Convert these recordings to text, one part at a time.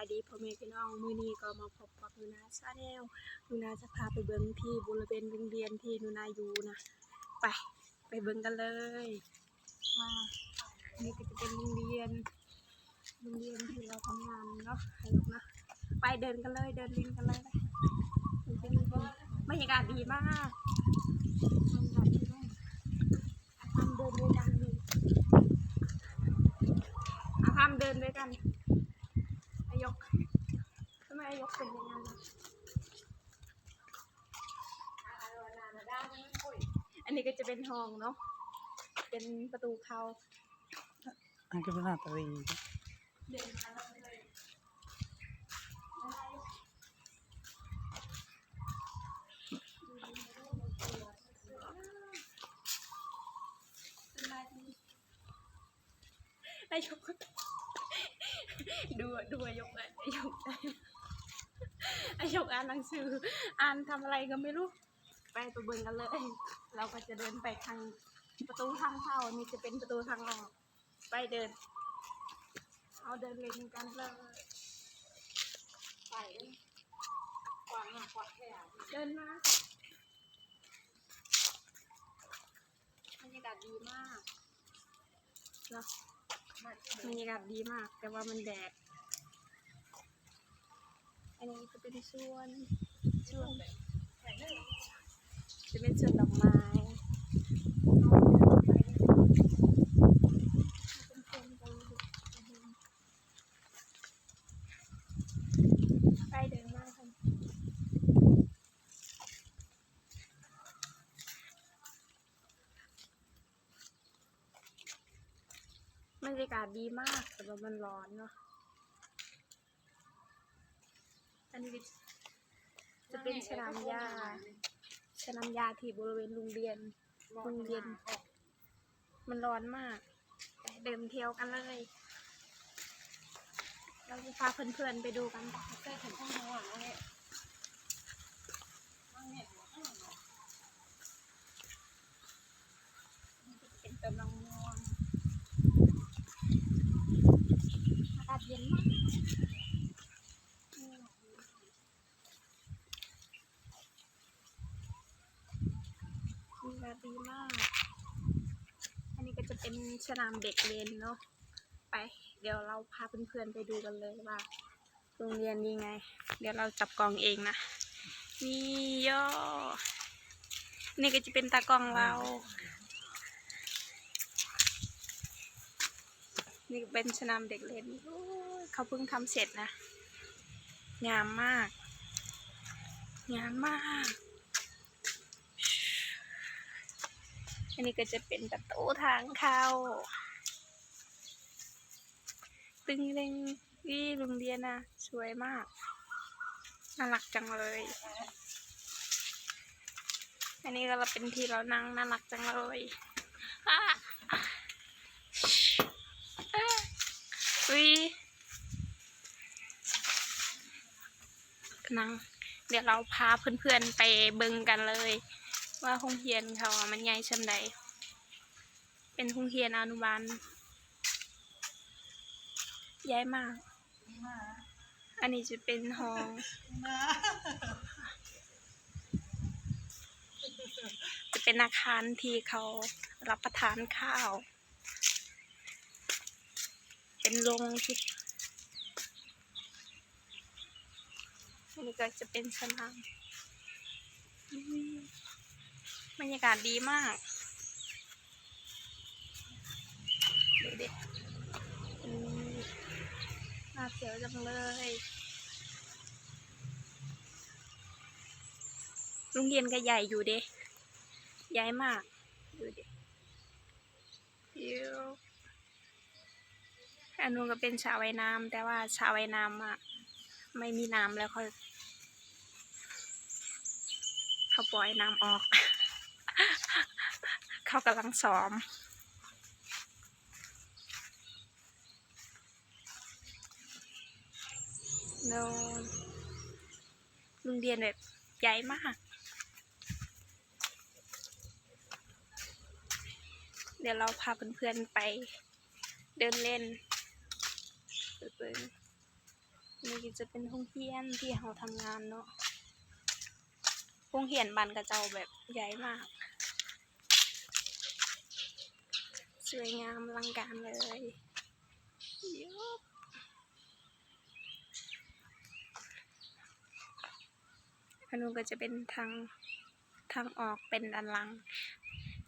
ายดีพ่อแม่พี่น้องมื้อนี้ก็มาพบกับนูนาซาแนลนูนาจะพาไปเบิ่งที่บริเวณโรงเรียนที่นูนาอยู่นะ ไปไปเบิ่งกันเลย มาอันนี้ก็จะเป็นโรงเรียนโรงเรียนที่เราทำงานเนาะให้ลูกนะไปเดินกันเลยเดินลิงกันเลยไปเดินกันเลยบรรยากาศดีมากบรรยากาศดีมากทำเดินด้วยกันอาทำเดินด้วยกัน อายกทำไมอายกเป็นอย่างนั้นล่ะอั นนี้ก็จะเป็นห้องเนาะ เป็นประตูเขาอันก็เป็นหน้าตาดีเดินมาแล้วเลยนายกดูดูอายกเลยอายกได้อายกอ่านหนังสือ อ่านทำอะไรก็ไม่รู้ ไปตัวเบิ่งกันเลย เราก็จะเดินไปทางประตูทางเข้านี่จะเป็นประตูทางออกไปเดิน เอาเดินเล่นกันเลยไปกวางอะกวางแค่เดินมาค่ะบรรยากาศดีมากเนาะบรรยากาศดีมาก แต่ว่ามันแดดอันนี้จะเป็นส่วนส่วน จะเป็นสวนดอกไม้ไปเดินมาค่ะบรรยากาศดีมากแต่ว่ามันร้อนเนาะอันนี้จะเป็นสนามหญ้าสนามหญ้าที่บริเวณโรงเรียนโรงเรียน มันร้อนมากไปเดินเที่ยวกันเลย เราจะพาเพื่อนๆไปดูกันใกล้ถึงห้องนอนแล้วเนี่ยเป็นต้นมะม่วงอากาศเย็นมากอากาศดีมาก อันนี้ก็จะเป็นสนามเด็กเล่นเนาะ ไป เดี๋ยวเราพาเพื่อนๆไปดูกันเลยว่า โรงเรียนนี้ไง เดี๋ยวเราจับกล่องเองนะ นี่ย่อ นี่ก็จะเป็นตากล้องเรา นี่เป็นสนามเด็กเล่นเขาเพิ่งทำเสร็จนะ งามมาก งามมาก อันนี้ก็จะเป็นประตูทางเข้า ตึงเล็งวิโรงเรียนนะสวยมาก น่ารักจังเลย อันนี้ก็เราเป็นที่เรานั่งน่ารักจังเลยอะอะวินั่งเดี๋ยวเราพาเพื่อนๆไปเบิงกันเลย ว่าห้องเรียนเขาอะมันใหญ่ชำใดเป็นห้องเรียนอนุบาลใหญ่มาก อันนี้จะเป็นห้องจะเป็นอาคารที่เขารับประทานข้าว เป็นโรงที่อันนี้ก็จะเป็นสนามอุ้ย บรรยากาศดีมากดูดิน่าเสียวจังเลยโรงเรียนก็ใหญ่อยู่เด้ใหญ่มาก ดูดิยิวอันนู้นก็เป็นสระว่ายน้ำแต่ว่าสระว่ายน้ำอะไม่มีน้ำแล้วเขาเขาปล่อยน้ำออก เขากำลังซ้อมโนนโรงเรียนแบบใหญ่มาก เดี๋ยวเราพาเพื่อนๆไปเดินเล่นปเบิ่งนี่ก็จะเป็นห้องเฮียนที่เราทำงานเนาะห้องเฮียนบันกระเจ้าแบบใหญ่มาก สวยงามอลังการเลยยบอันนู้นก็จะเป็นทางทางออกเป็นด้านหลัง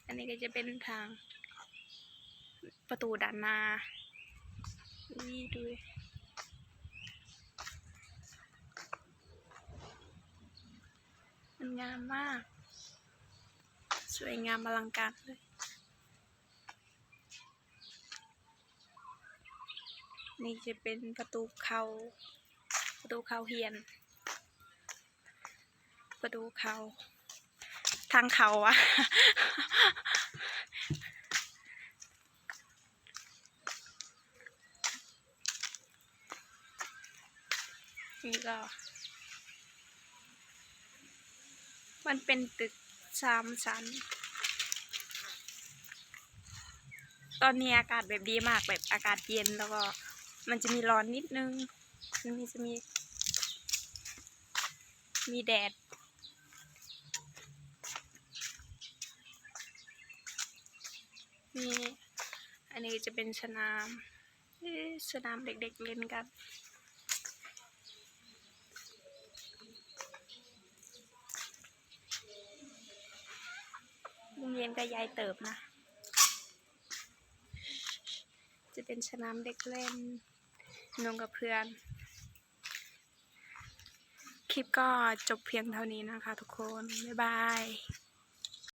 อันนี้ก็จะเป็นทางประตูด้านหน้านี่ดูมันงามมาก สวยงามอลังการเลย นี่จะเป็นประตูเขาประตูเขาเฮียน ประตูเขา ทางเขาอะนี่ก็ มันเป็นตึกสามชั้น ตอนนี้อากาศแบบดีมากแบบอากาศเย็นแล้วก็ มันจะมีร้อนนิดนึง มันมีจะมี มีแดด มีอันนี้จะเป็นสนามสนามเด็กๆเล่นกันโรงเรียนก็ยายเติบนะ จะเป็นสนามเด็กเล่น นงกับเพื่อน คลิปก็จบเพียงเท่านี้นะคะทุกคน บ๊ายบาย